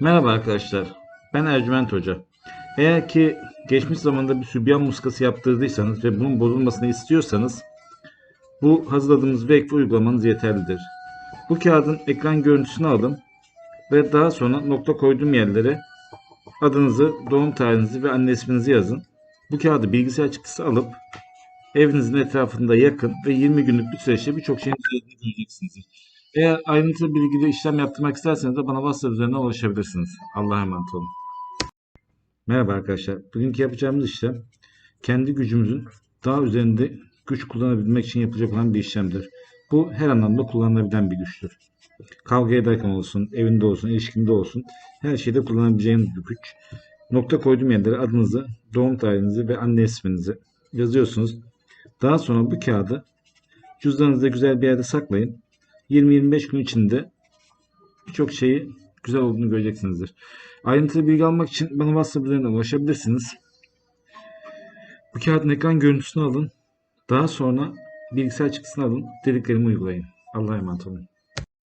Merhaba arkadaşlar. Ben Ercüment Hoca. Eğer ki geçmiş zamanda bir sübyan muskası yaptırdıysanız ve bunun bozulmasını istiyorsanız bu hazırladığımız Vekfi uygulamanız yeterlidir. Bu kağıdın ekran görüntüsünü alın ve daha sonra nokta koyduğum yerlere adınızı, doğum tarihinizi ve anne isminizi yazın. Bu kağıdı bilgisayar çıktısı alıp evinizin etrafında yakın ve 20 günlük bir süreçte birçok şeyin göreceksiniz. Eğer ayrıntılı bilgili işlem yaptırmak isterseniz de bana WhatsApp üzerinden ulaşabilirsiniz. Allah'a emanet olun. Merhaba arkadaşlar. Bugünkü yapacağımız işlem kendi gücümüzün daha üzerinde güç kullanabilmek için yapılacak olan bir işlemdir. Bu her anlamda kullanılabilen bir güçtür. Kavga ederken olsun, evinde olsun, ilişkinde olsun her şeyde kullanabileceğiniz bir güç. Nokta koyduğum yerlere adınızı, doğum tarihinizi ve anne isminizi yazıyorsunuz. Daha sonra bu kağıdı cüzdanınızda güzel bir yerde saklayın. 20-25 gün içinde birçok şeyi güzel olduğunu göreceksinizdir. Ayrıntılı bilgi almak için bana WhatsApp üzerinden ulaşabilirsiniz. Bu kağıdın ekran görüntüsünü alın. Daha sonra bilgisayar çıktısını alın. Dediklerimi uygulayın. Allah'a emanet olun.